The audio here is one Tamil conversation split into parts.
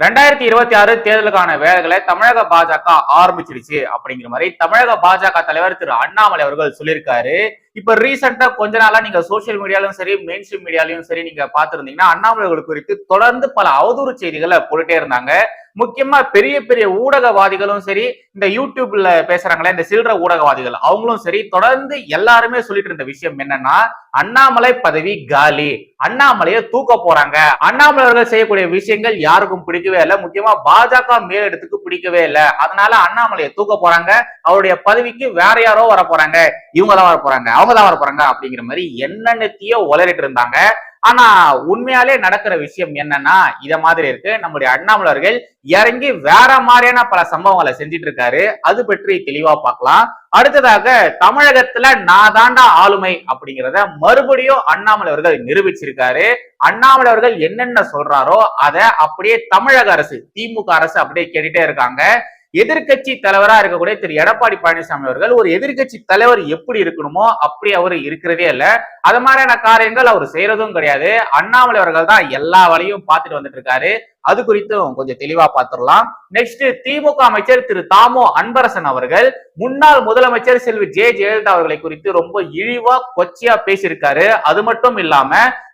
ரெண்டாயிரத்தி இருபத்தி ஆறு தேர்தலுக்கான வேலைகளை தமிழக பாஜக ஆரம்பிச்சிருச்சு அப்படிங்கிற மாதிரி தமிழக பாஜக தலைவர் திரு அண்ணாமலை அவர்கள் சொல்லியிருக்காரு. இப்ப ரீசெண்டா கொஞ்ச நாளா நீங்க சோசியல் மீடியாலும் சரி மெயின் ஸ்ட்ரீம் மீடியாலையும் சரி நீங்க பாத்துருந்தீங்கன்னா அண்ணாமலை அவர்கள் குறித்து தொடர்ந்து பல அவதூறு செய்திகளை போட்டுட்டே இருந்தாங்க. முக்கியமா பெரிய பெரிய ஊடகவாதிகளும் சரி இந்த யூடியூப்ல பேசுறாங்களே இந்த சில்லற ஊடகவாதிகள் அவங்களும் சரி தொடர்ந்து எல்லாருமே சொல்லிட்டு இருந்த விஷயம் என்னன்னா அண்ணாமலை பதவி காலி. அண்ணாமலையை தூக்க போறாங்க. அண்ணாமலை அவர்கள் செய்யக்கூடிய விஷயங்கள் யாருக்கும் பிடிக்கவே இல்லை. முக்கியமா பாஜக மேலிடத்துக்கு பிடிக்கவே இல்லை. அதனால அண்ணாமலையை தூக்க போறாங்க. அவருடைய பதவிக்கு வேற யாரோ வர போறாங்க இவங்க தான் வர போறாங்க அவங்க தான் வர போறாங்க அப்படிங்கிற மாதிரி என்னென்னத்தையோ உளறிட்டு இருந்தாங்க. ஆனா உண்மையாலே நடக்கிற விஷயம் என்னன்னா இத மாதிரி இருக்கு. நம்முடைய அண்ணாமலர்கள் இறங்கி வேற மாதிரியான பல சம்பவங்களை செஞ்சிட்டு இருக்காரு அது பற்றி தெளிவா பார்க்கலாம். அடுத்ததாக தமிழகத்துல நான் தாண்டா ஆளுமை அப்படிங்கிறத மறுபடியும் அண்ணாமலை அவர்கள் நிரூபிச்சிருக்காரு. அண்ணாமலை அவர்கள் என்னென்ன சொல்றாரோ அதை அப்படியே தமிழக அரசு திமுக அரசு அப்படியே கேட்டுட்டே இருக்காங்க. எதிர்க்கட்சி தலைவரா இருக்கக்கூடிய திரு. எடப்பாடி பழனிசாமி அவர்கள் ஒரு எதிர்க்கட்சி தலைவர் எப்படி இருக்கணுமோ அப்படி அவர் இருக்கிறதே இல்ல. அது மாதிரியான காரியங்கள் அவர் செய்யறதும் கிடையாது. அண்ணாமலை அவர்கள் தான் எல்லா வழியும் பார்த்துட்டு வந்துட்டு இருக்காரு. அது குறித்தும் கொஞ்சம் தெளிவா பார்த்துடலாம். நெக்ஸ்ட் திமுக அமைச்சர் திரு தாமோ அன்பரசன் அவர்கள் முன்னாள் முதலமைச்சர் செல்வி ஜே ஜெயலலிதா அவர்களை குறித்து ரொம்ப இழிவா கொச்சியா பேசியிருக்காரு. அது மட்டும் இல்லாம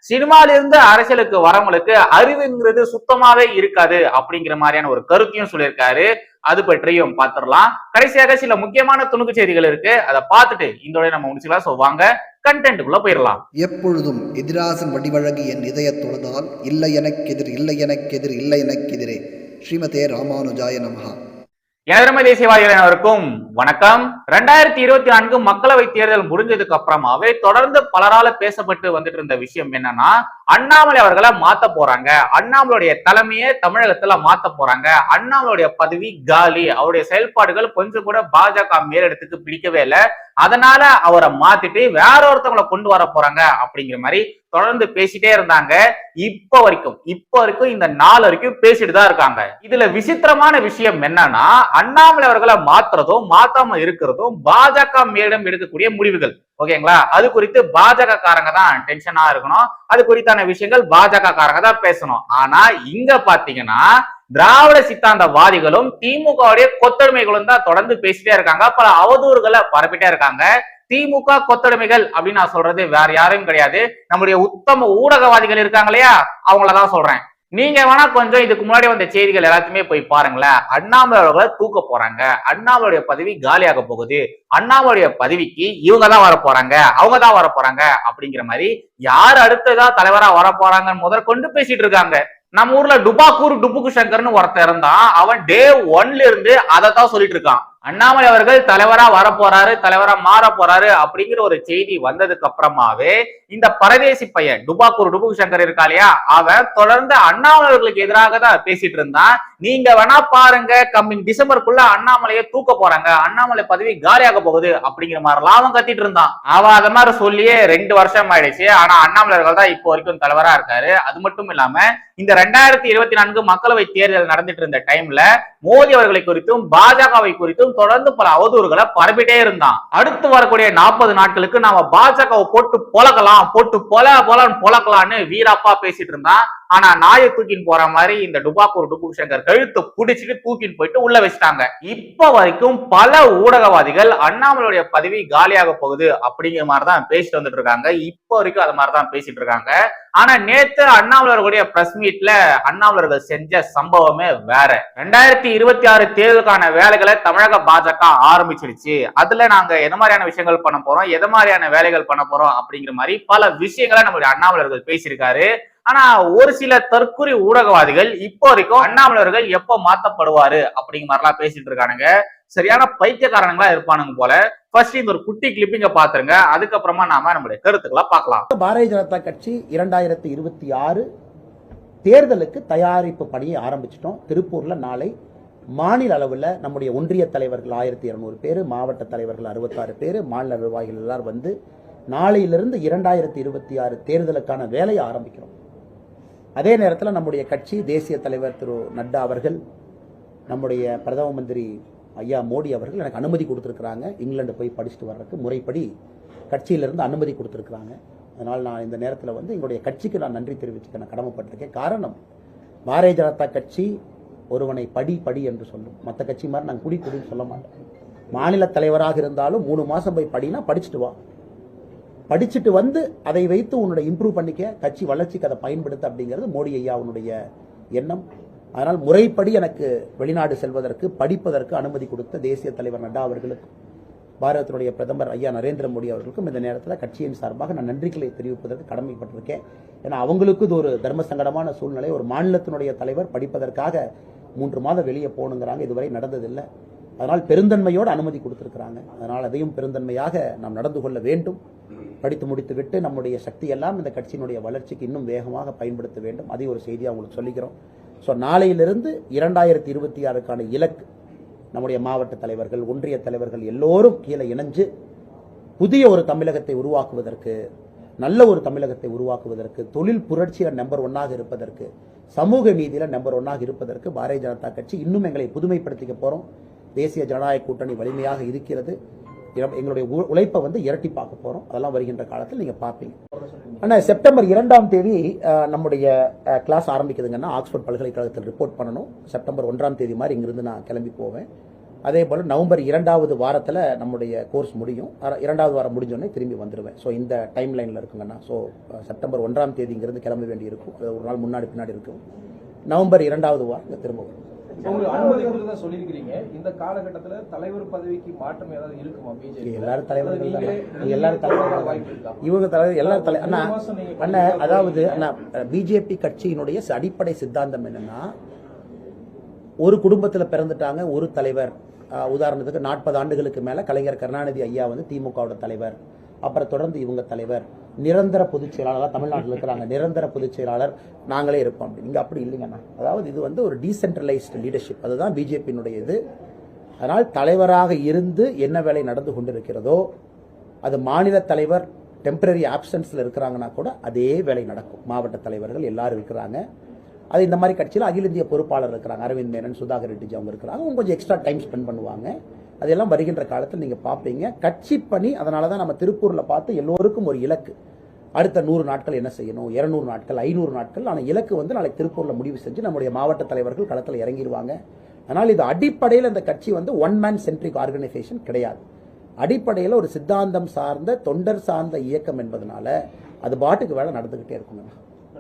சினிமால இருந்து அரசியலுக்கு வரவங்களுக்கு அறிவுங்கிறது சுத்தமாவே இருக்காது அப்படிங்கிற மாதிரியான ஒரு கருத்தையும் சொல்லியிருக்காரு. அது பற்றியும் பார்த்துடலாம். கடைசியாக சில முக்கியமான துணுக்கு செய்திகள் இருக்கு. அதை பார்த்துட்டு இந்த நம்ம முடிச்சுக்கலாம். ஸோ வாங்க கண்டென்ட்டுக்குள்ள போயிடலாம் எப்பொழுதும் எதிராசன் வடிவழகு என் இதயத் தொழுதால் இல்லை எனக்கெதிர் இல்லை எனக்கெதிர் இல்லை எனக்கெதிரே ஸ்ரீமதே ராமானுஜாய நமகா எனதரமை தேசியவாதிகள் அனைவருக்கும் வணக்கம். ரெண்டாயிரத்தி இருபத்தி நான்கு மக்களவை தேர்தல் முடிஞ்சதுக்கு அப்புறமாவே தொடர்ந்து பலரால பேசப்பட்டு வந்துட்டு இருந்த விஷயம் என்னன்னா அண்ணாமலை அவர்களை மாத்த போறாங்க. அண்ணாமலையுடைய தலைமையை தமிழகத்துல மாத்த போறாங்க. அண்ணாமலையுடைய பதவி காலி. அவருடைய செயல்பாடுகள் கொஞ்சம் கூட பாஜக மேலிடத்துக்கு பிடிக்கவே இல்லை. அதனால அவரை மாத்திட்டு வேற ஒருத்தவங்களை கொண்டு வர போறாங்க அப்படிங்கிற மாதிரி தொடர்ந்து பேசிட்டே இருந்தாங்க. இப்ப வரைக்கும் இப்ப வரைக்கும் இந்த நாள் வரைக்கும் பேசிட்டு தான் இருக்காங்க. இதுல விசித்திரமான விஷயம் என்னன்னா அண்ணாமலை அவர்களை மாத்துறதும் மாத்தாம இருக்கிறதும் பாஜக மேலிடம் எடுக்கக்கூடிய முடிவுகள். ஓகேங்களா? அது குறித்து பாஜக காரங்க தான் டென்ஷனா இருக்கணும். அது குறித்தான விஷயங்கள் பாஜக காரங்க தான் பேசணும். ஆனா இங்க பாத்தீங்கன்னா திராவிட சித்தாந்தவாதிகளும் திமுகவுடைய கொத்தடிமைகளும் தான் தொடர்ந்து பேசிட்டே இருக்காங்க. பல அவதூறுகளை பரப்பிட்டே இருக்காங்க. திமுக கொத்தடிமைகள் அப்படின்னு நான் சொல்றது வேற யாரும் கிடையாது. நம்முடைய உத்தம ஊடகவாதிகள் இருக்காங்க இல்லையா? அவங்களதான் சொல்றேன். நீங்க வேணா கொஞ்சம் இதுக்கு முன்னாடி வந்த செய்திகள் எல்லாத்தையுமே போய் பாருங்களேன். அண்ணாமலை அவர்களை தூக்க போறாங்க. அண்ணாமலையுடைய பதவி காலியாக போகுது. அண்ணாமலையுடைய பதவிக்கு இவங்க தான் வர போறாங்க. அவங்க தான் வர போறாங்க அப்படிங்கிற மாதிரி யார் அடுத்ததா தலைவரா வர போறாங்கன்னு முதற்கொண்டு பேசிட்டு இருக்காங்க. நம்ம ஊர்ல டுபாக்கூர் டுபுக்கு சங்கர்னு ஒருத்தன் இருந்தான். அவன் டே ஒன்ல இருந்து அதை தான் சொல்லிட்டு இருக்கான். அண்ணாமலை அவர்கள் தலைவரா வரப்போறாரு தலைவரா மாற போறாரு அப்படிங்கிற ஒரு செய்தி வந்ததுக்கு அப்புறமாவே இந்த பரதேசி பையன் டுபாக்கூர் டுபுக் சங்கர் இருக்கா இல்லையா? அவன் தொடர்ந்து அண்ணாமலை அவர்களுக்கு எதிராக தான் பேசிட்டு இருந்தான். நீங்க வேணா பாருங்க கம்மிங் டிசம்பருக்குள்ள அண்ணாமலையை தூக்க போறாங்க. அண்ணாமலை பதவி காலியாக போகுது அப்படிங்கிற மாதிரி அவன் கத்திட்டு இருந்தான். அவன் அத மாதிரி சொல்லியே ரெண்டு வருஷம் ஆயிடுச்சு. ஆனா அண்ணாமலை அவர்கள் தான் இப்போ வரைக்கும் தலைவரா இருக்காரு. அது மட்டும் இல்லாம இந்த ரெண்டாயிரத்தி இருபத்தி நான்கு மக்களவை தேர்தல் நடந்துட்டு இருந்த டைம்ல மோடி அவர்களை குறித்தும் பாஜகவை குறித்தும் தொடர்ந்து பல அவதூறுகளை பரப்பிட்டே இருந்தான். அடுத்து வரக்கூடிய நாற்பது நாட்களுக்கு நாம பாஜகவை போட்டு பொழக்கலாம் போட்டு பொல பொலன்னு பொழக்கலாம்னு வீராப்பா பேசிட்டு இருந்தான். ஆனா நாயை தூக்கின்னு போற மாதிரி இந்த டுபாக்கூர் டுபுக் சங்கர் கழுத்து புடிச்சிட்டு தூக்கின்னு போயிட்டு உள்ள வச்சுட்டாங்க. இப்ப வரைக்கும் பல ஊடகவாதிகள் அண்ணாமலையுடைய பதவி காலியாக போகுது அப்படிங்கிற மாதிரி தான் பேசிட்டு வந்துட்டு இருக்காங்க. இப்ப வரைக்கும் அது மாதிரி தான் பேசிட்டு இருக்காங்க. ஆனா நேத்து அண்ணாமலர்களுடைய பிரஸ் மீட்ல அண்ணாமலர்கள் செஞ்ச சம்பவமே வேற. ரெண்டாயிரத்தி இருபத்தி ஆறு தேர்தலுக்கான வேலைகளை தமிழக பாஜக ஆரம்பிச்சிருச்சு. அதுல நாங்க எந்த மாதிரியான விஷயங்கள் பண்ண போறோம் எது மாதிரியான வேலைகள் பண்ண போறோம் அப்படிங்கிற மாதிரி பல விஷயங்களை நம்மளுடைய அண்ணாமலர்கள் பேசியிருக்காரு. ஆனா ஒரு சில தற்குறி ஊடகவாதிகள் இப்போ வரைக்கும் அண்ணாமலர்கள் எப்போ மாத்தப்படுவாரு அப்படிங்கிற மாதிரிலாம் பேசிட்டு இருக்கானுங்க. சரியான பைத்தியக்காரனுங்களா இருப்பானுங்க போல. ஃபர்ஸ்ட் இந்த ஒரு குட்டி கிளிப்பிங்க பாத்துருங்க. அதுக்கப்புறமா நாம நம்மளுடைய கருத்துக்களை பார்க்கலாம். பாரதிய ஜனதா கட்சி இரண்டாயிரத்தி இருபத்தி ஆறு தேர்தலுக்கு தயாரிப்பு பணியை ஆரம்பிச்சிட்டோம். திருப்பூர்ல நாளை மாநில அளவில் நம்முடைய ஒன்றிய தலைவர்கள் ஆயிரத்தி இருநூறு பேர் மாவட்ட தலைவர்கள் அறுபத்தாறு பேர் மாநில நிர்வாகிகள் எல்லாரும் வந்து நாளையிலிருந்து இரண்டாயிரத்தி இருபத்தி ஆறு தேர்தலுக்கான வேலையை ஆரம்பிக்கிறோம். அதே நேரத்தில் நம்முடைய கட்சி தேசிய தலைவர் திரு நட்டா அவர்கள் நம்முடைய பிரதம மந்திரி ஐயா மோடி அவர்கள் எனக்கு அனுமதி கொடுத்துருக்குறாங்க. இங்கிலாந்து போய் படிச்சுட்டு வர்றதுக்கு முறைப்படி கட்சியிலிருந்து அனுமதி கொடுத்துருக்குறாங்க. அதனால் நான் இந்த நேரத்தில் வந்து எங்களுடைய கட்சிக்கு நான் நன்றி தெரிவிச்சுக்க நான் கடமைப்பட்டிருக்கேன். காரணம் பாரதிய ஜனதா கட்சி ஒருவனை படி படி என்று சொல்லும். மற்ற கட்சி மாதிரி நாங்கள் குடி குடின்னு சொல்ல மாட்டோம் மாநில தலைவராக இருந்தாலும் மூணு மாதம் போய் படினா படிச்சுட்டு வா. படிச்சுட்டு வந்து அதை வைத்து உன்னுடைய இம்ப்ரூவ் பண்ணிக்க கட்சி வளர்ச்சிக்கு அதை பயன்படுத்த அப்படிங்கிறது மோடி ஐயா அவனுடைய எண்ணம். அதனால் முறைப்படி எனக்கு வெளிநாடு செல்வதற்கு படிப்பதற்கு அனுமதி கொடுத்த தேசிய தலைவர் நட்டா அவர்களுக்கும் பாரதத்தினுடைய பிரதமர் ஐயா நரேந்திர மோடி அவர்களுக்கும் இந்த நேரத்தில் கட்சியின் சார்பாக நான் நன்றிகளை தெரிவிப்பதற்கு கடமைப்பட்டிருக்கேன். ஏன்னா அவங்களுக்கு இது ஒரு தர்ம சங்கடமான சூழ்நிலை. ஒரு மாநிலத்தினுடைய தலைவர் படிப்பதற்காக மூன்று மாதம் வெளியே போகணுங்கிறாங்க. இதுவரை நடந்ததில்லை. அதனால் பெருந்தன்மையோடு அனுமதி கொடுத்துருக்குறாங்க. அதனால் அதையும் பெருந்தன்மையாக நாம் நடந்து கொள்ள வேண்டும். படித்து முடித்துவிட்டு நம்முடைய சக்தியெல்லாம் இந்த கட்சியினுடைய வளர்ச்சிக்கு இன்னும் வேகமாக பயன்படுத்த வேண்டும். அதை ஒரு செய்தியாக உங்களுக்கு சொல்லிக்கிறோம். ஸோ நாளையிலிருந்து இரண்டாயிரத்தி இருபத்தி ஆறுக்கான இலக்கு நம்முடைய மாவட்ட தலைவர்கள் ஒன்றிய தலைவர்கள் எல்லோரும் கீழே இணைஞ்சு புதிய ஒரு தமிழகத்தை உருவாக்குவதற்கு நல்ல ஒரு தமிழகத்தை உருவாக்குவதற்கு தொழில் புரட்சியில் நம்பர் ஒன்னாக இருப்பதற்கு சமூக நீதியில் நம்பர் ஒன்னாக இருப்பதற்கு பாரதிய ஜனதா கட்சி இன்னும் எங்களை புதுமைப்படுத்திக்க போகிறோம் தேசிய ஜனநாயக கூட்டணி வலிமையாக இருக்கிறது. எங்களுடைய உ- உழைப்பை வந்து இரட்டி பார்க்க போறோம். அதெல்லாம் வருகின்ற காலத்தில் நீங்க பார்ப்பீங்க. ஆனால் செப்டம்பர் இரண்டாம் தேதி நம்முடைய கிளாஸ் ஆரம்பிக்குதுங்கன்னா ஆக்ஸ்போர்ட் பல்கலைக்கழகத்தில் ரிப்போர்ட் பண்ணணும். செப்டம்பர் ஒன்றாம் தேதி மாதிரி இங்கிருந்து நான் கிளம்பி போவேன். அதே போல் நவம்பர் இரண்டாவது வாரத்தில் நம்முடைய கோர்ஸ் முடியும். இரண்டாவது வாரம் முடிஞ்சோடனே திரும்பி வந்துடுவேன் ஸோ இந்த டைம் லைனில் இருக்குங்கண்ணா. ஸோ செப்டம்பர் ஒன்றாம் தேதிங்கிறது கிளம்ப வேண்டி இருக்கும் அது ஒரு நாள் முன்னாடி பின்னாடி இருக்கும். நவம்பர் இரண்டாவது வாரம் திரும்ப வரும். உங்களுக்கு அனுமதி கொடுத்ததா சொல்லியிருக்கிறீங்க. இந்த காலகட்டத்துல தலைவர் பதவிக்கு மாற்றம் ஏதாவது இருக்குமா பிஜேபி எல்லாரும் தலைவர்கள் தான். நீங்களே நீங்க எல்லாரும் தலைவர்கள் தான். வாய்ப்பு இருக்கா? இவங்க தலைவர் எல்லாரும் தலை அண்ணா மூணு மாசம் நீங்க அண்ணா அதாவது அண்ணா பிஜேபி கட்சியினுடைய அடிப்படை சித்தாந்தம் என்னன்னா ஒரு குடும்பத்துல பிறந்துட்டாங்க ஒரு தலைவர். உதாரணத்துக்கு நாற்பது ஆண்டுகளுக்கு மேல கலைஞர் கருணாநிதி ஐயா வந்து திமுகவோட தலைவர். அப்புறம் தொடர்ந்து இவங்க தலைவர் நிரந்தர பொதுச் செயலாளராக தமிழ்நாட்டில் இருக்கிறாங்க. நிரந்தர பொதுச் செயலாளர் நாங்களே இருப்போம். அப்படி இங்க அப்படி இல்லைங்கண்ணா அதாவது இது வந்து ஒரு டீசென்ட்ரலைஸ்டு லீடர்ஷிப் அதுதான் பிஜேபியினுடைய இது. அதனால் தலைவராக இருந்து என்ன வேலை நடந்து கொண்டிருக்கிறதோ அது மாநில தலைவர் டெம்பரரி ஆப்சன்ஸில் இருக்கிறாங்கன்னா கூட அதே வேலை நடக்கும். மாவட்ட தலைவர்கள் எல்லாரும் இருக்கிறாங்க. அது இந்த மாதிரி கட்சியில் அகில இந்திய பொறுப்பாளர் இருக்கிறாங்க. அரவிந்த் மேனன் சுதாகர் ரெட்டிஜி அவங்க இருக்கிறாங்க. அவங்க கொஞ்சம் எக்ஸ்ட்ரா டைம் ஸ்பெண்ட் பண்ணுவாங்க. அதெல்லாம் வருகின்ற காலத்தில் நீங்கள் பார்ப்பீங்க. கட்சி பணி அதனால தான் நம்ம திருப்பூரில் பார்த்து எல்லோருக்கும் ஒரு இலக்கு. அடுத்த நூறு நாட்கள் என்ன செய்யணும்? இரநூறு நாட்கள் ஐநூறு நாட்கள். ஆனால் இலக்கு வந்து நாளைக்கு திருப்பூரில் முடிவு செஞ்சு நம்முடைய மாவட்ட தலைவர்கள் களத்தில் இறங்கிடுவாங்க அதனால் இது அடிப்படையில் இந்த கட்சி வந்து ஒன் மேன் சென்ட்ரிக் ஆர்கனைசேஷன் கிடையாது. அடிப்படையில் ஒரு சித்தாந்தம் சார்ந்த தொண்டர் சார்ந்த இயக்கம் என்பதனால அது பாட்டுக்கு வேலை நடந்துக்கிட்டே இருக்குங்க.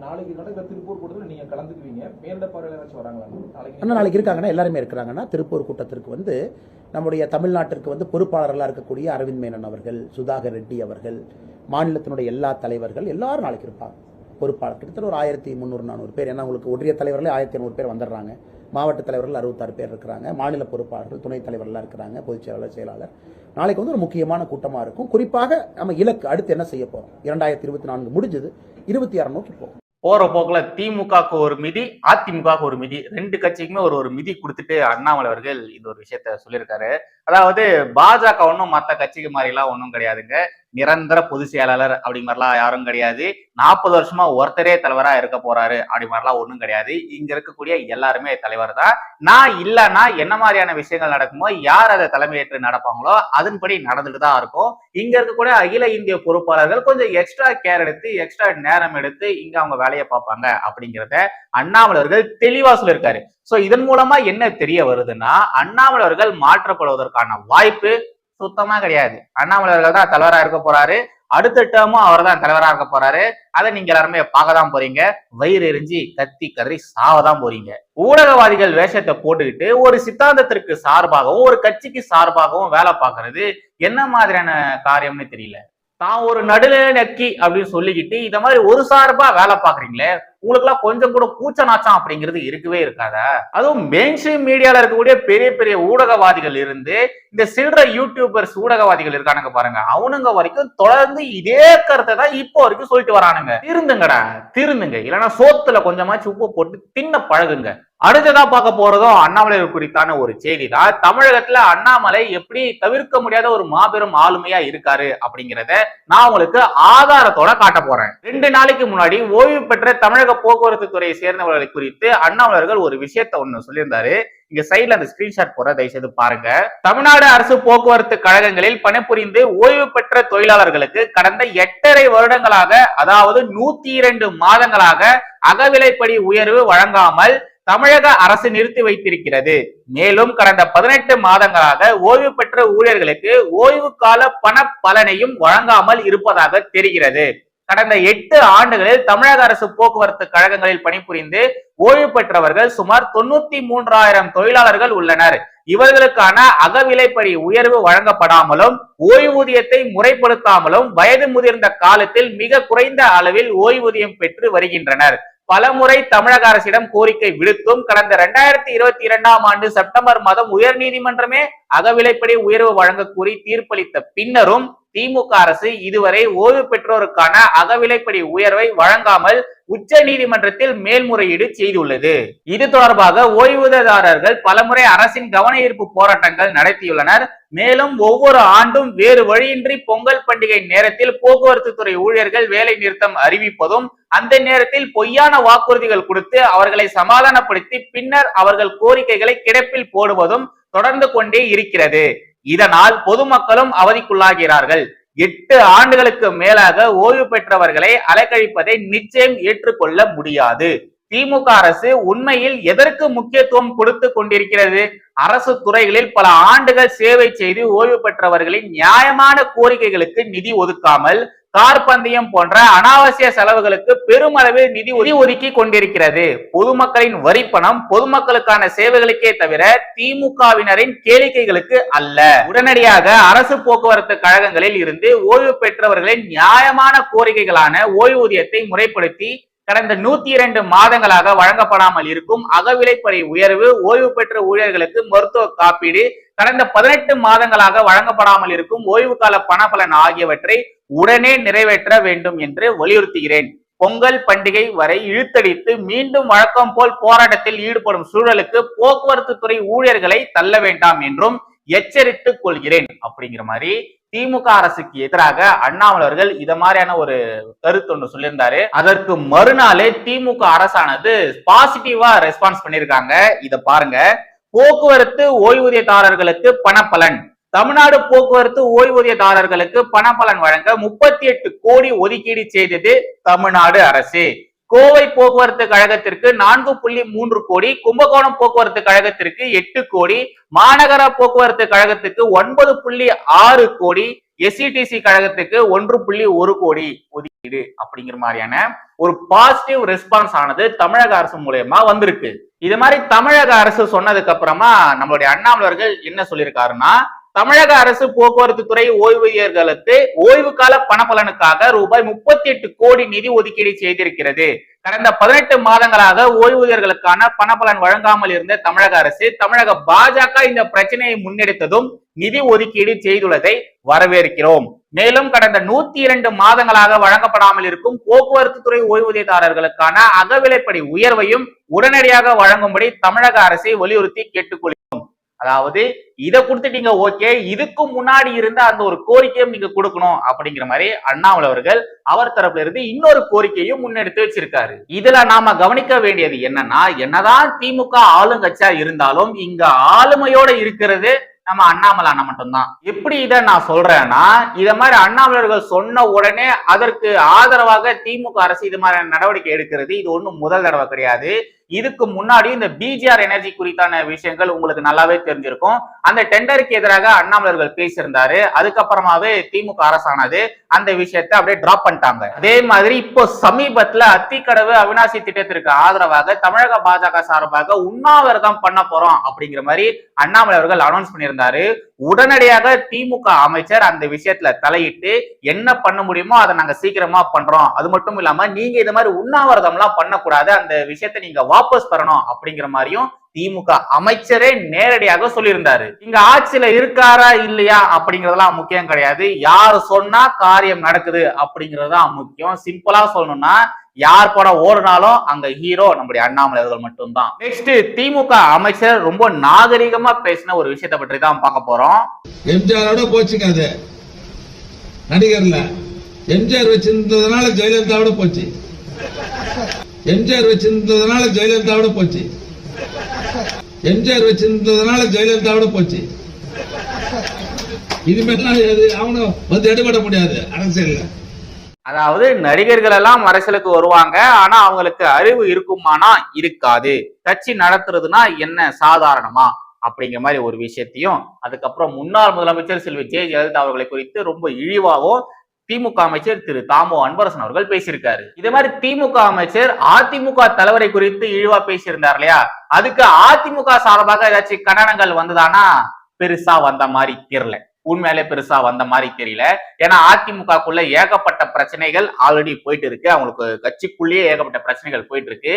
நாளைக்கு நடக்கிற திருப்பூர் கூட்டத்தில் நீங்க கலந்துக்குவீங்க. மேலிட பார்வையில ஏதாச்சும் வராங்களா? நாளைக்கு. நாளைக்கு இருக்காங்கன்னா எல்லாருமே இருக்கிறாங்கன்னா திருப்பூர் கூட்டத்திற்கு வந்து நம்முடைய தமிழ்நாட்டிற்கு வந்து பொறுப்பாளர்களாக இருக்கக்கூடிய அரவிந்த் மேனன் அவர்கள் சுதாகர் ரெட்டி அவர்கள் மாநிலத்தினுடைய எல்லா தலைவர்கள் எல்லாரும் நாளைக்கு இருப்பாங்க. பொறுப்பாளர். கிட்டத்தட்ட ஒரு ஆயிரத்தி முந்நூறு நானூறு பேர். ஏன்னா உங்களுக்கு ஒன்றிய தலைவர்களே ஆயிரத்தி ஐநூறு பேர் வந்துடுறாங்க மாவட்ட தலைவர்கள் அறுபத்தாறு பேர் இருக்கிறாங்க. மாநில பொறுப்பாளர்கள் துணைத் தலைவர்கள்லாம் இருக்கிறாங்க. பொதுச் செயலாளர் செயலாளர். நாளைக்கு வந்து ஒரு முக்கியமான கூட்டமாக இருக்கும். குறிப்பாக நம்ம இலக்கு அடுத்து என்ன செய்ய போகிறோம் இரண்டாயிரத்தி இருபத்தி நான்கு முடிஞ்சது. இருபத்தி ஆறு நோக்கி போகும் போற போக்குல திமுகவுக்கு ஒரு மிதி அதிமுகவுக்கு ஒரு மிதி. ரெண்டு கட்சிக்குமே ஒரு ஒரு மிதி கொடுத்துட்டு அண்ணாமலை அவர்கள் இந்த ஒரு விஷயத்த சொல்லியிருக்காரு. அதாவது பாஜக ஒன்றும் மற்ற கட்சிக்கு மாதிரி எல்லாம் ஒன்றும் கிடையாதுங்க. நிரந்தர பொதுச் செயலாளர் அப்படி மாதிரிலாம் யாரும் கிடையாது. நாற்பது வருஷமா ஒருத்தரே தலைவரா இருக்க போறாரு அப்படி மாதிரிலாம் ஒன்றும் கிடையாது. இங்க இருக்கக்கூடிய எல்லாருமே தலைவர் தான். நான் இல்லைன்னா என்ன மாதிரியான விஷயங்கள் நடக்குமோ யார் அதை தலைமையேற்று நடப்பாங்களோ அதன்படி நடந்துட்டு தான் இருக்கும். இங்க இருக்கக்கூடிய அகில இந்திய பொறுப்பாளர்கள் கொஞ்சம் எக்ஸ்ட்ரா கேர் எடுத்து எக்ஸ்ட்ரா நேரம் எடுத்து இங்க அவங்க வேலையை பார்ப்பாங்க அப்படிங்கிறத அண்ணாமலர்கள் தெளிவா சொல்லியிருக்காரு. சோ இதன் மூலமா என்ன தெரிய வருதுன்னா அண்ணாமலர்கள் மாற்றப்படுவதற்கான வாய்ப்பு சுத்தமா கிடையாது. அண்ணாமலை அவர்கள் தான் தலைவரா இருக்க போறாரு. அடுத்த டேர்மும் அவர் தான் தலைவரா இருக்க போறாரு. அதை நீங்க எல்லாருமே பார்க்க தான் போறீங்க. வயிறு எரிஞ்சு கத்தி கதறி சாவதான் போறீங்க. ஊடகவாதிகள் வேஷத்தை போட்டுக்கிட்டு ஒரு சித்தாந்தத்திற்கு சார்பாகவும் ஒரு கட்சிக்கு சார்பாகவும் வேலை பார்க்கறது. என்ன மாதிரியான காரியம்னு தெரியல. தான் ஒரு நடுநிலை நக்கி அப்படின்னு சொல்லிக்கிட்டு இந்த மாதிரி ஒரு சார்பா வேலை பாக்குறீங்களே உங்களுக்குலாம் கொஞ்சம் கூட கூச்ச நாச்சம் அப்படிங்கிறது இருக்கவே இருக்காத. அதுவும் மெயின் ஸ்ட்ரீம் மீடியால இருக்கக்கூடிய பெரிய பெரிய ஊடகவாதிகள் இருந்து இந்த சில்லற யூடியூபர்ஸ் ஊடகவாதிகள் இருக்கானுங்க பாருங்க. அவனுங்க வரைக்கும் தொடர்ந்து இதே கருத்தை தான் இப்போ வரைக்கும் சொல்லிட்டு வரானுங்க. திருந்துங்கடா திருந்துங்க. இல்லைன்னா சோத்துல கொஞ்சமாச்சு உப்பு போட்டு தின்ன பழகுங்க. அடுத்ததா பார்க்க போறதும் அண்ணாமலை குறித்தான ஒரு செய்தி தான் தமிழகத்துல அண்ணாமலை எப்படி தவிர்க்க முடியாத ஒரு மாபெரும் ஆளுமையா இருக்காரு அப்படிங்கிறத நான் உங்களுக்கு ஆதாரத்தோட காட்ட போறேன். ரெண்டு நாளைக்கு முன்னாடி ஓய்வு பெற்ற தமிழக போக்குவரத்து துறையை சேர்ந்தவர்களை குறித்து அண்ணாமலர்கள் ஒரு விஷயத்த ஒண்ணு சொல்லியிருந்தாரு. இங்க சைட்ல அந்த ஸ்கிரீன்ஷாட் போற தயவுசெய்து பாருங்க. தமிழ்நாடு அரசு போக்குவரத்து கழகங்களில் பணிபுரிந்து ஓய்வு பெற்ற தொழிலாளர்களுக்கு கடந்த எட்டரை வருடங்களாக அதாவது நூத்தி இரண்டு மாதங்களாக அகவிலைப்படி உயர்வு வழங்காமல் தமிழக அரசு நிறுத்தி வைத்திருக்கிறது. மேலும் கடந்த பதினெட்டு மாதங்களாக ஓய்வு பெற்ற ஊழியர்களுக்கு ஓய்வு கால பண பலனையும் வழங்காமல் இருப்பதாக தெரிகிறது. கடந்த எட்டு ஆண்டுகளில் தமிழக அரசு போக்குவரத்து கழகங்களில் பணிபுரிந்து ஓய்வு பெற்றவர்கள் சுமார் தொண்ணூத்தி மூன்றாயிரம் தொழிலாளர்கள் உள்ளனர். இவர்களுக்கான அகவிலைப்படி உயர்வு வழங்கப்படாமலும் ஓய்வூதியத்தை முறைப்படுத்தாமலும் வயது முதிர்ந்த காலத்தில் மிக குறைந்த அளவில் ஓய்வூதியம் பெற்று வருகின்றனர். பலமுறை தமிழக அரசிடம் கோரிக்கை விடுத்தும் கடந்த இரண்டாயிரத்தி இருபத்தி இரண்டாம் ஆண்டு செப்டம்பர் மாதம் உயர் நீதிமன்றமே அகவிலைப்படி உயர்வு வழங்க கூறி தீர்ப்பளித்த பின்னரும் திமுக அரசு இதுவரை ஓய்வு பெற்றோருக்கான அகவிலைப்படி உயர்வை வழங்காமல் உச்ச நீதிமன்றத்தில் மேல்முறையீடு செய்துள்ளது. இது தொடர்பாக ஓய்வூதியதாரர்கள் பலமுறை அரசின் கவன ஈர்ப்பு போராட்டங்கள் நடத்தியுள்ளனர். மேலும் ஒவ்வொரு ஆண்டும் வேறு வழியின்றி பொங்கல் பண்டிகை நேரத்தில் போக்குவரத்து துறை ஊழியர்கள் வேலை நிறுத்தம் அறிவிப்பதும் அந்த நேரத்தில் பொய்யான வாக்குறுதிகள் கொடுத்து அவர்களை சமாதானப்படுத்தி பின்னர் அவர்கள் கோரிக்கைகளை கிடப்பில் போடுவதும் தொடர்ந்து கொண்டே இருக்கிறது. இதனால் பொதுமக்களும் அவதிக்குள்ளாகிறார்கள். எட்டு ஆண்டுகளுக்கு மேலாக ஓய்வு பெற்றவர்களை அலைக்கழிப்பதை நிச்சயம் ஏற்றுக்கொள்ள முடியாது. திமுக அரசு உண்மையில் எதற்கு முக்கியத்துவம் கொடுத்து கொண்டிருக்கிறது? அரசு துறைகளில் பல ஆண்டுகள் சேவை செய்து ஓய்வு பெற்றவர்களின் நியாயமான கோரிக்கைகளுக்கு நிதி ஒதுக்காமல் கார் பந்தயம் போன்ற அனாவசிய செலவுகளுக்கு பெருமளவில் நிதி ஒதி- ஒதுக்கி கொண்டிருக்கிறது. பொதுமக்களின் வரிப்பணம் பொதுமக்களுக்கான சேவைகளுக்கே தவிர திமுகவினரின் கேளிக்கைகளுக்கு அல்ல. உடனடியாக அரசு போக்குவரத்து கழகங்களில் இருந்து ஓய்வு பெற்றவர்களின் நியாயமான கோரிக்கைகளான ஓய்வூதியத்தை முறைப்படுத்தி கடந்த நூத்தி இரண்டு மாதங்களாக வழங்கப்படாமல் இருக்கும் அகவிலைப்படி உயர்வு ஓய்வு பெற்ற ஊழியர்களுக்கு மருத்துவ காப்பீடு கடந்த பதினெட்டு மாதங்களாக வழங்கப்படாமல் இருக்கும் ஓய்வு கால பணபலன் ஆகியவற்றை உடனே நிறைவேற்ற வேண்டும் என்று வலியுறுத்துகிறேன். பொங்கல் பண்டிகை வரை இழுத்தடித்து மீண்டும் வழக்கம் போல் போராட்டத்தில் ஈடுபடும் சூழலுக்கு போக்குவரத்து துறை ஊழியர்களை தள்ள வேண்டாம் என்றும் எச்சரித்துக் கொள்கிறேன். அப்படிங்கிற மாதிரி திமுக அரசுக்கு எதிராக அண்ணாமலை அவர்கள் இத மாதிரியான ஒரு கருத்து ஒன்று சொல்லியிருந்தாரு. அதற்கு மறுநாளே திமுக அரசானது பாசிட்டிவா ரெஸ்பான்ஸ் பண்ணிருக்காங்க இத பாருங்க. போக்குவரத்து ஓய்வூதியதாரர்களுக்கு பணப்பலன். தமிழ்நாடு போக்குவரத்து ஓய்வூதியதாரர்களுக்கு பணப்பலன் வழங்க முப்பத்தி எட்டு கோடி ஒதுக்கீடு செய்தது தமிழ்நாடு அரசு. கோவை போக்குவரத்து கழகத்திற்கு நான்கு புள்ளி மூன்று கோடி கும்பகோணம் போக்குவரத்து கழகத்திற்கு எட்டு கோடி மாநகர போக்குவரத்து கழகத்துக்கு ஒன்பது புள்ளி ஆறு கோடி எஸ்சிடிசி கழகத்துக்கு ஒன்று புள்ளி ஒரு கோடி ஒதுக்கீடு அப்படிங்கிற மாதிரியான ஒரு பாசிட்டிவ் ரெஸ்பான்ஸ் ஆனது தமிழக அரசு மூலயமா வந்திருக்கு. இது மாதிரி தமிழக அரசு சொன்னதுக்கு அப்புறமா நம்மளுடைய அண்ணாமலர்கள் என்ன சொல்லியிருக்காருன்னா தமிழக அரசு போக்குவரத்து துறை ஓய்வூதியர்களுக்கு ஓய்வு கால பணப்பலனுக்காக ரூபாய் முப்பத்தி எட்டு கோடி நிதி ஒதுக்கீடு செய்திருக்கிறது. கடந்த பதினெட்டு மாதங்களாக ஓய்வூதியர்களுக்கான பணப்பலன் வழங்காமல் இருந்த தமிழக அரசு தமிழக பாஜக இந்த பிரச்சனையை முன்னெடுத்ததும் நிதி ஒதுக்கீடு செய்துள்ளதை வரவேற்கிறோம். மேலும் கடந்த நூத்தி இரண்டு மாதங்களாக வழங்கப்படாமல் இருக்கும் போக்குவரத்து துறை ஓய்வூதியதாரர்களுக்கான அகவிலைப்படி உயர்வையும் உடனடியாக வழங்கும்படி தமிழக அரசை வலியுறுத்தி கேட்டுக்கொள்கிறோம் அதாவது இதை கொடுத்துட்டீங்க ஓகே இதுக்கு முன்னாடி இருந்த அந்த ஒரு கோரிக்கையும் நீங்க கொடுக்கணும் அப்படிங்கிற மாதிரி அண்ணாமலை அவர்கள் அவர் தரப்புல இருந்து இன்னொரு கோரிக்கையும் முன்னெடுத்து வச்சிருக்காரு. இதுல நாம கவனிக்க வேண்டியது என்னன்னா என்னதான் திமுக ஆளுங்கட்சியா இருந்தாலும் இங்க ஆளுமையோட இருக்கிறது நம்ம அண்ணாமலை அண்ணா மட்டும்தான். எப்படி இதை நான் சொல்றேன்னா இத மாதிரி அண்ணாமலர்கள் சொன்ன உடனே அதற்கு ஆதரவாக திமுக அரசு இது மாதிரி நடவடிக்கை எடுக்கிறது. இது ஒன்றும் முதல் தடவை கிடையாது. இதுக்கு முன்னாடி இந்த பிஜிஆர் எனர்ஜி குறித்தான விஷயங்கள் உங்களுக்கு நல்லாவே தெரிஞ்சிருக்கும். அந்த டெண்டருக்கு எதிராக அண்ணாமலர்கள் பேசியிருந்தாரு. அதுக்கப்புறமாவே திமுக அரசானது அந்த விஷயத்தை அப்படியே டிராப் பண்ணிட்டாங்க. அதே மாதிரி இப்போ சமீபத்துல அத்திக்கடவு அவினாசி திட்டத்திற்கு ஆதரவாக தமிழக பாஜக சார்பாக உண்ணாவிரதம் பண்ண போறோம் அப்படிங்கிற மாதிரி அண்ணாமலை அவர்கள் அனௌன்ஸ் பண்ணியிருந்தாரு. உடனடியாக திமுக அமைச்சர் அந்த விஷயத்துல தலையிட்டு என்ன பண்ண முடியுமோ அதை நாங்க சீக்கிரமா பண்றோம். அது மட்டும் இல்லாம நீங்க இது மாதிரி உண்ணாவிரதம் எல்லாம் பண்ணக்கூடாது. அந்த விஷயத்தை நீங்க வாபஸ் பெறணும் அப்படிங்கிற மாதிரியும் திமுக அமைச்சரே நேரடியாக சொல்லியிருந்தாரு. இங்க ஆட்சியில இருக்காரா இல்லையா அப்படிங்கறதெல்லாம் முக்கியம் கிடையாது. யார் சொன்னா காரியம் நடக்குது அப்படிங்கறதுதான் முக்கியம். சிம்பிளா சொல்லணும்னா யார் படம் ஓடுனாலும் அங்க ஹீரோ நம்முடைய அண்ணாமலை அவர்கள் மட்டும்தான். நெக்ஸ்ட் திமுக அமைச்சர் ரொம்ப நாகரிகமா பேசின ஒரு விஷயத்தை பற்றி தான் பார்க்க போறோம். எம்ஜிஆரோட போச்சுங்க அது நடிகர்ல. எம்ஜிஆர் வச்சிருந்ததுனால ஜெயலலிதாவோட போச்சு. எம்ஜிஆர் வச்சிருந்ததுனால ஜெயலலிதாவோட போச்சு. எம்ஜிஆர் வச்சிருந்ததுனால ஜெயலலிதாவோட போச்சு. இனிமேலாம் அவனும் வந்து எடுபட முடியாது அரசியல்ல. அதாவது நடிகர்கள் எல்லாம் அரசியலுக்கு வருவாங்க ஆனா அவங்களுக்கு அறிவு இருக்குமானா இருக்காது. கட்சி நடத்துறதுனா என்ன சாதாரணமா? அப்படிங்கிற மாதிரி ஒரு விஷயத்தையும் அதுக்கப்புறம் முன்னாள் முதலமைச்சர் செல்வி ஜெயலலிதா அவர்களை குறித்து ரொம்ப இழிவாகவும் திமுக அமைச்சர் திரு தாமோ அன்பரசன் அவர்கள் பேசியிருக்காரு. இதே மாதிரி திமுக அமைச்சர் அதிமுக தலைவரை குறித்து இழிவா பேசியிருந்தார் இல்லையா? அதுக்கு அதிமுக சார்பாக ஏதாச்சும் கண்டனங்கள் வந்ததானா? பெருசா வந்த மாதிரி தெரியல. உண்மையிலே பெருசா வந்த மாதிரி தெரியல. ஏன்னா அதிமுகக்குள்ள ஏகப்பட்ட பிரச்சனைகள் ஆல்ரெடி போயிட்டு இருக்கு. அவங்களுக்கு கட்சிக்குள்ளேயே ஏகப்பட்ட பிரச்சனைகள் போயிட்டு இருக்கு.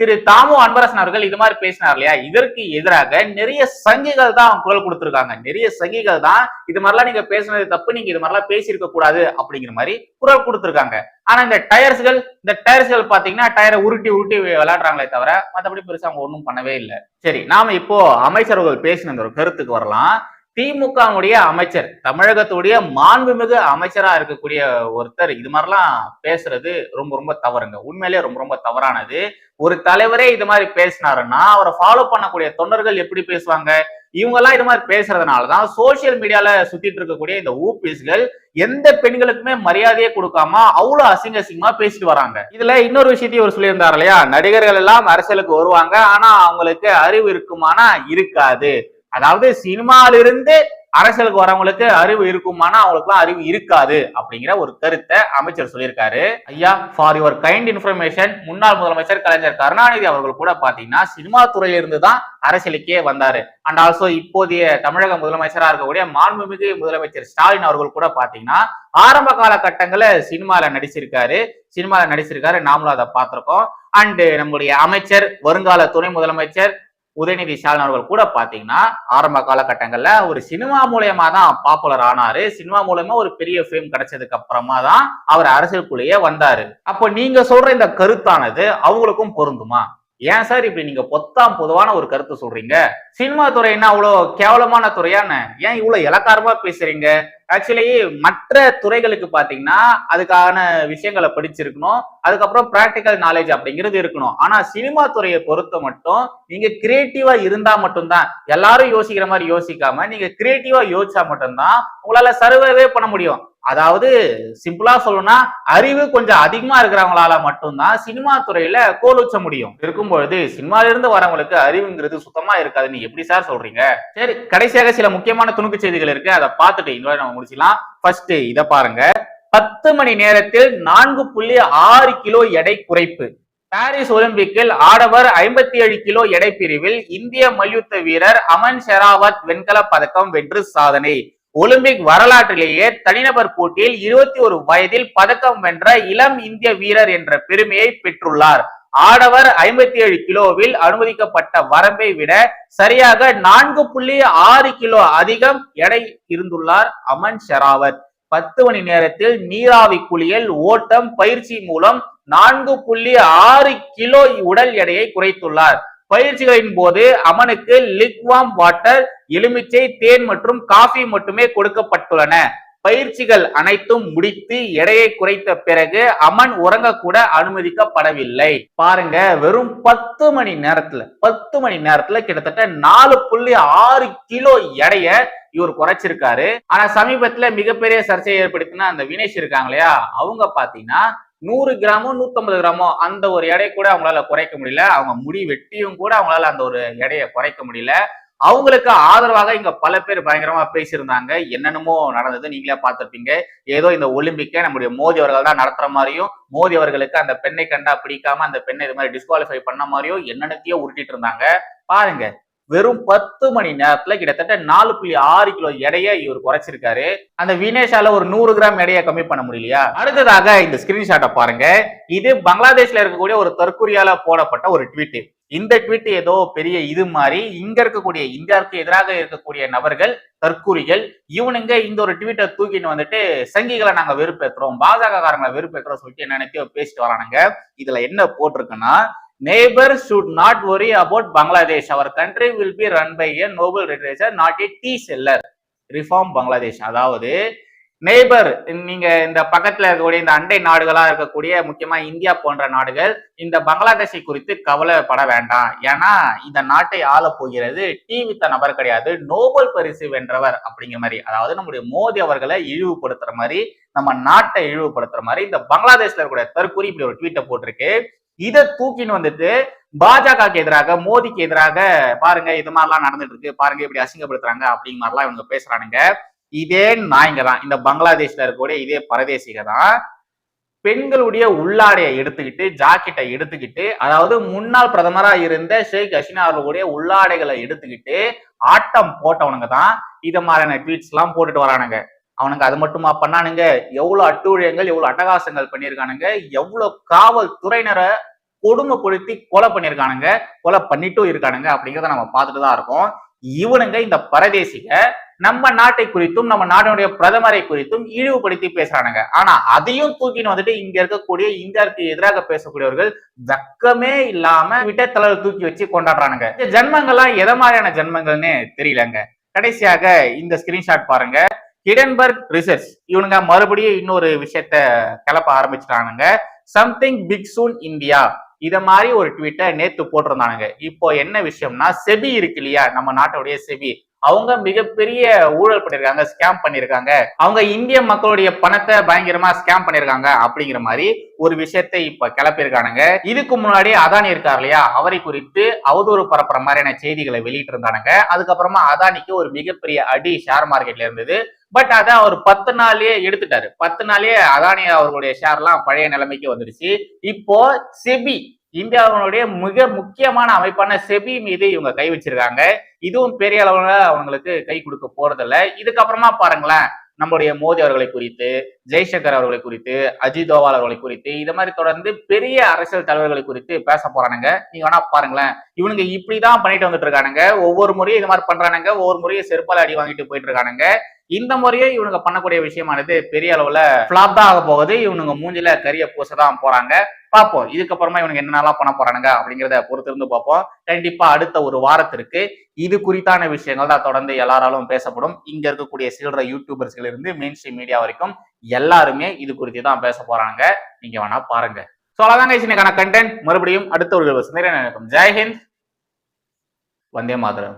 திரு தாமு அன்பரசன் அவர்கள் இது மாதிரி பேசினார் இல்லையா? இதற்கு எதிராக நிறைய சங்கிகள் தான் குரல் கொடுத்திருக்காங்க. நிறைய சங்கிகள் தான் இது மாதிரிலாம் நீங்க பேசுனது தப்பு நீங்க இது மாதிரிலாம் பேசியிருக்க கூடாது அப்படிங்கிற மாதிரி குரல் கொடுத்திருக்காங்க. ஆனா இந்த டயர்ஸ்கள் இந்த டயர்ஸ்கள் பாத்தீங்கன்னா டயரை உருட்டி உருட்டி விளையாடுறாங்களே தவிர மற்றபடி பெருசா அவங்க ஒன்றும் பண்ணவே இல்லை. சரி நாம இப்போ அமைச்சர்கள் பேசின இந்த ஒரு கருத்துக்கு வரலாம். திமுகவுடைய அமைச்சர் தமிழகத்துடைய மாண்புமிகு அமைச்சரா இருக்கக்கூடிய ஒருத்தர் இது மாதிரிலாம் பேசுறது ரொம்ப ரொம்ப தவறுங்க. உண்மையிலேயே ரொம்ப ரொம்ப தவறானது. ஒரு தலைவரே இது மாதிரி பேசினாருன்னா அவரை ஃபாலோ பண்ணக்கூடிய தொண்டர்கள் எப்படி பேசுவாங்க? இவங்கெல்லாம் இது மாதிரி பேசுறதுனாலதான் சோசியல் மீடியால சுத்திட்டு இருக்கக்கூடிய இந்த ஊபிஸ்கள் எந்த பெண்களுக்குமே மரியாதையே கொடுக்காம அவ்வளவு அசிங்க அசிங்கமா பேசிட்டு வராங்க. இதுல இன்னொரு விஷயத்தையும் ஒரு சொல்லியிருந்தார் இல்லையா? நடிகர்கள் எல்லாம் அரசியலுக்கு வருவாங்க. ஆனா அவங்களுக்கு அறிவு இருக்குமானா இருக்காது. அதாவது சினிமாவிலிருந்து அரசியலுக்கு வரவங்களுக்கு அறிவு இருக்குமானா அவங்களுக்குலாம் அறிவு இருக்காது அப்படிங்கிற ஒரு கருத்தை அமைச்சர் சொல்லியிருக்காரு. ஐயா ஃபார் யுவர் கைண்ட் இன்ஃபர்மேஷன் முன்னாள் முதலமைச்சர் கலைஞர் கருணாநிதி அவர்கள் கூட பாத்தீங்கன்னா சினிமா துறையிலிருந்து தான் அரசியலுக்கே வந்தாரு. அண்ட் ஆல்சோ இப்போதைய தமிழக முதலமைச்சரா இருக்கக்கூடிய மாண்புமிகு முதலமைச்சர் ஸ்டாலின் அவர்கள் கூட பாத்தீங்கன்னா ஆரம்ப காலகட்டங்களில் சினிமால நடிச்சிருக்காரு. சினிமால நடிச்சிருக்காரு. நாமளும் அதை பார்த்திருக்கோம். அண்ட் நம்முடைய அமைச்சர் வருங்கால துணை முதலமைச்சர் உதயநிதி ஸ்டாலின் அவர்கள் கூட பாத்தீங்கன்னா ஆரம்ப காலகட்டங்கள்ல ஒரு சினிமா மூலியமா தான் பாப்புலர் ஆனாரு. சினிமா மூலயமா ஒரு பெரிய ஃபேம் கிடைச்சதுக்கு அப்புறமா தான் அவர் அரசியலுக்குள்ளேயே வந்தாரு. அப்போ நீங்க சொல்ற இந்த கருத்தானது அவங்களுக்கும் பொருந்துமா? ஏன் சார் இப்படி நீங்க பொத்தாம் பொதுவான ஒரு கருத்து சொல்றீங்க? சினிமா துறை என்ன அவ்வளோ கேவலமான துறையான்னு ஏன் இவ்வளவு இலக்காரமா பேசுறீங்க? ஆக்சுவலி மற்ற துறைகளுக்கு பாத்தீங்கன்னா அதுக்கான விஷயங்களை படிச்சிருக்கணும். அதுக்கப்புறம் பிராக்டிக்கல் நாலேஜ் அப்படிங்கிறது இருக்கணும். ஆனா சினிமா துறையை பொறுத்த மட்டும் நீங்க கிரியேட்டிவா இருந்தா மட்டும்தான். எல்லாரும் யோசிக்கிற மாதிரி யோசிக்காம நீங்க கிரியேட்டிவா யோசிச்சா மட்டும்தான் உங்களால சர்வேவே பண்ண முடியும். அதாவது சிம்பிளா சொல்லணும்னா அறிவு கொஞ்சம் அதிகமா இருக்கிறவங்களால மட்டும்தான் சினிமா துறையில கோலுச்ச முடியும். இருக்கும்பொழுது சினிமால இருந்து வரவங்களுக்கு அறிவுங்கிறது சுத்தமா நீ எப்படி சார் சொல்றீங்க? சரி கடைசியாக சில முக்கியமான துணுக்கு செய்திகள் இருக்கு. அதை பார்த்துட்டு இந்த நம்ம முடிச்சுக்கலாம். ஃபர்ஸ்ட் இதை பாருங்க. பத்து மணி நேரத்தில் நான்கு புள்ளி ஆறு கிலோ எடை குறைப்பு. பாரிஸ் ஒலிம்பிக்கில் ஆடவர் ஐம்பத்தி ஏழு கிலோ எடை பிரிவில் இந்திய மல்யுத்த வீரர் அமன் ஷெராவத் வெண்கல பதக்கம் வென்று சாதனை. ஒலிம்பிக் வரலாற்றிலேயே தனிநபர் போட்டியில் இருபத்தி ஒரு வயதில் பதக்கம் வென்ற இளம் இந்திய வீரர் என்ற பெருமையை பெற்றுள்ளார். ஆடவர் ஐம்பத்தி ஏழு கிலோவில் அனுமதிக்கப்பட்ட வரம்பை விட சரியாக நான்கு புள்ளி ஆறு கிலோ அதிகம் எடை இருந்துள்ளார் அமன் ஷெராவத். பத்து மணி நேரத்தில் நீராவி குளியல் ஓட்டம் பயிற்சி மூலம் நான்கு புள்ளி ஆறு கிலோ உடல் எடையை குறைத்துள்ளார். பயிற்சிகளின் போது அமனுக்கு லிக்வாம் வாட்டர் எலுமிச்சை தேன் மற்றும் காஃபி மட்டுமே கொடுக்கப்பட்டுள்ளன. பயிற்சிகள் அனைத்தும் முடித்து எடையை குறைத்த பிறகு அமன் உறங்க கூட அனுமதிக்கப்படவில்லை. பாருங்க வெறும் பத்து மணி நேரத்துல பத்து மணி நேரத்துல கிட்டத்தட்ட நாலு புள்ளி ஆறு கிலோ எடைய இவர் குறைச்சிருக்காரு. ஆனா சமீபத்துல மிகப்பெரிய சர்ச்சையை ஏற்படுத்தின அந்த வினேஷ் இருக்காங்க இல்லையா? அவங்க பாத்தீங்கன்னா நூறு கிராமோ நூத்தம்பது கிராமோ அந்த ஒரு எடை கூட அவங்களால குறைக்க முடியல. அவங்க முடி வெட்டியும் கூட அவங்களால அந்த ஒரு எடையை குறைக்க முடியல. அவங்களுக்கு ஆதரவாக இங்க பல பேர் பயங்கரமா பேசியிருந்தாங்க. என்னென்னமோ நடந்தது நீங்களே பார்த்துருப்பீங்க. ஏதோ இந்த ஒலிம்பிக்கை நம்முடைய மோடி அவர்கள் தான் நடத்துற மாதிரியும் மோடி அவர்களுக்கு அந்த பெண்ணை கண்டா பிடிக்காம அந்த பெண்ணை இது மாதிரி டிஸ்குவாலிஃபை பண்ண மாதிரியும் என்னென்னத்தையோ உருட்டிட்டு இருந்தாங்க. பாருங்க வெறும் பத்து மணி நேரத்துல கிட்டத்தட்ட நாலு புள்ளி ஆறு கிலோ எடையை இவர் குறைச்சிருக்காரு. அந்த வினேஷால ஒரு நூறு கிராம் எடையை கம்மி பண்ண முடியலையா? அடுத்ததாக இந்த ஸ்கிரீன்ஷாட்டை பாருங்க. இது பங்களாதேஷ்ல இருக்கக்கூடிய ஒரு தற்கொலையால போடப்பட்ட ஒரு ட்வீட் இந்த ட்வீட் ஏதோ பெரிய இது மாதிரி இங்க இருக்கக்கூடிய இந்தியாவுக்கு எதிராக இருக்கக்கூடிய நபர்கள் தற்கூரிகள் இவனுங்க இந்த ஒரு ட்வீட்டை தூக்கிட்டு வந்துட்டு சங்கிகளை நாங்க வெறுப்பேற்றுறோம் பாஜக காரங்களை வெறுப்பேற்றுறோம் சொல்லிட்டு என்னென்னத்தையோ பேசிட்டு வரானுங்க. இதுல என்ன போட்டிருக்குன்னா neighbour should not worry about Bangladesh our country will be run by a Nobel literature not a tea seller reform Bangladesh அதாவது நெய்பர் நீங்க இந்த பக்கத்துல இருக்கக்கூடிய இந்த அண்டை நாடுகளா இருக்கக்கூடிய முக்கியமா இந்தியா போன்ற நாடுகள் இந்த பங்களாதேஷை குறித்து கவலைப்பட வேண்டாம். ஏன்னா இந்த நாட்டை ஆள போகிறது டி வித்த நபர் கிடையாது. நோபல் பரிசு வென்றவர் அப்படிங்கிற மாதிரி. அதாவது நம்முடைய மோடி அவர்களை இழிவுபடுத்துற மாதிரி நம்ம நாட்டை இழிவுபடுத்துற மாதிரி இந்த பங்களாதேஷ்ல இருக்கக்கூடிய தற்கூறி இப்படி ஒரு ட்வீட்டை போட்டிருக்கு. இதை தூக்கின்னு வந்துட்டு பாஜகவுக்கு எதிராக மோடிக்கு எதிராக பாருங்க இது மாதிரிலாம் நடந்துட்டு இருக்கு பாருங்க இப்படி அசிங்கப்படுத்துறாங்க அப்படிங்கிற மாதிரிலாம் இவங்க பேசுறானுங்க. இதே நாய்ங்க தான் இந்த பங்களாதேஷ்ல இருக்கக்கூடிய இதே பரதேசிக தான் பெண்களுடைய உள்ளாடையை எடுத்துக்கிட்டு ஜாக்கெட்டை எடுத்துக்கிட்டு அதாவது முன்னாள் பிரதமரா இருந்த ஷேக் ஹசீனா அவர்களுடைய உள்ளாடைகளை எடுத்துக்கிட்டு ஆட்டம் போட்டவனுங்க தான் இது மாதிரியான ட்வீட்ஸ் எல்லாம் போட்டுட்டு வரானுங்க. அவனுங்க அது மட்டுமா பண்ணானுங்க? எவ்வளவு அட்டூழியங்கள் எவ்வளவு அட்டகாசங்கள் பண்ணியிருக்கானுங்க? எவ்வளவு காவல்துறையினரை கொடுமைப்படுத்தி கொலை பண்ணியிருக்கானுங்க? கொலை பண்ணிட்டும் இருக்கானுங்க அப்படிங்கிறத நம்ம பார்த்துட்டு தான் இருக்கோம். இவனுங்க இந்த பரதேசிக நம்ம நாட்டை குறித்தும் நம்ம நாட்டினுடைய பிரதமரை குறித்தும் இழிவுபடுத்தி பேசுறானுங்க. ஆனா அதையும் தூக்கின்னு வந்துட்டு இங்க இருக்கக்கூடிய இந்தியாவுக்கு எதிராக பேசக்கூடியவர்கள் வெக்கமே இல்லாம விட்டத்தளவு தூக்கி வச்சு கொண்டாடுறானுங்க. இந்த ஜென்மங்கள்லாம் எதை மாதிரியான ஜென்மங்கள்னு தெரியலங்க. கடைசியாக இந்த ஸ்கிரீன்ஷாட் பாருங்க. ஹிடன்பர்க் ரிசர்ச் இவனுங்க மறுபடியும் இன்னொரு விஷயத்த கிளப்ப ஆரம்பிச்சிட்டானுங்க. சம்திங் பிக் சூன் இந்தியா இத மாதிரி ஒரு ட்வீட்டை நேத்து போட்டிருந்தானுங்க. இப்போ என்ன விஷயம்னா செபி இருக்கு இல்லையா? நம்ம நாட்டுடைய செபி. அவங்க மிகப்பெரிய ஊழல் பண்ணிருக்காங்க ஸ்கேம் பண்ணிருக்காங்க. அவங்க இந்திய மக்களுடைய பணத்தை பயங்கரமா ஸ்கேம் பண்ணிருக்காங்க அப்படிங்கிற மாதிரி ஒரு விஷயத்தை இப்ப கிளப்பியிருக்கானுங்க. இதுக்கு முன்னாடி அதானி இருக்கார் இல்லையா? அவரை குறித்து அவதூறு பரப்புற மாதிரியான செய்திகளை வெளியிட்டு இருந்தானுங்க அதுக்கப்புறமா அதானிக்கு ஒரு மிகப்பெரிய அடி ஷேர் மார்க்கெட்ல இருந்தது. பட் அதை அவர் பத்து நாள்லயே எடுத்துட்டாரு. பத்து நாள்லயே அதானி அவர்களுடைய ஷேர்லாம் பழைய நிலைமைக்கு வந்துடுச்சு இப்போ செபி இந்தியாவினுடைய மிக முக்கியமான அமைப்பான செபி மீது இவங்க கை வச்சிருக்காங்க. இதுவும் பெரிய அளவுல அவங்களுக்கு கை கொடுக்க போறதில்ல. இதுக்கப்புறமா பாருங்களேன் நம்முடைய மோடி அவர்களை குறித்து ஜெய்சங்கர் அவர்களை குறித்து அஜித் தோவால் அவர்களை குறித்து இது மாதிரி தொடர்ந்து பெரிய அரசியல் தலைவர்களை குறித்து பேச போறானுங்க. நீங்க வேணா பாருங்களேன் இவனுங்க இப்படிதான் பண்ணிட்டு வந்துட்டு இருக்கானுங்க. ஒவ்வொரு முறையும் இது மாதிரி பண்றானுங்க. ஒவ்வொரு முறையும் செருப்பால் அடி வாங்கிட்டு போயிட்டு இருக்கானுங்க. இந்த முறையே இவனுங்க பண்ணக்கூடிய விஷயமானது பெரிய அளவுல பிளாப் தான் ஆக போகுது. இவனுங்க மூஞ்சில கரிய பூச தான் போறாங்க. பார்ப்போம். இதுக்கப்புறமா இவனுங்க என்னென்னலாம் பண்ண போறானுங்க அப்படிங்கிறத பொறுத்து இருந்து பார்ப்போம். கண்டிப்பா அடுத்த ஒரு வாரத்திற்கு இது குறித்தான விஷயங்கள் தான் தொடர்ந்து எல்லாராலும் பேசப்படும். இங்க இருக்கக்கூடிய சில்லற யூடியூபர்ஸ்ல இருந்து மெயின் ஸ்ட்ரீம் மீடியா வரைக்கும் எல்லாருமே இது குறித்து தான் பேச போறாங்க. நீங்க வேணா பாருங்க. ஸோ அவ்வளோதாங்க இன்னைக்கான கண்டென்ட் மறுபடியும் அடுத்த ஒரு சிந்தனை நடக்கும் ஜெய்ஹிந்த் வந்தே மாதரம்.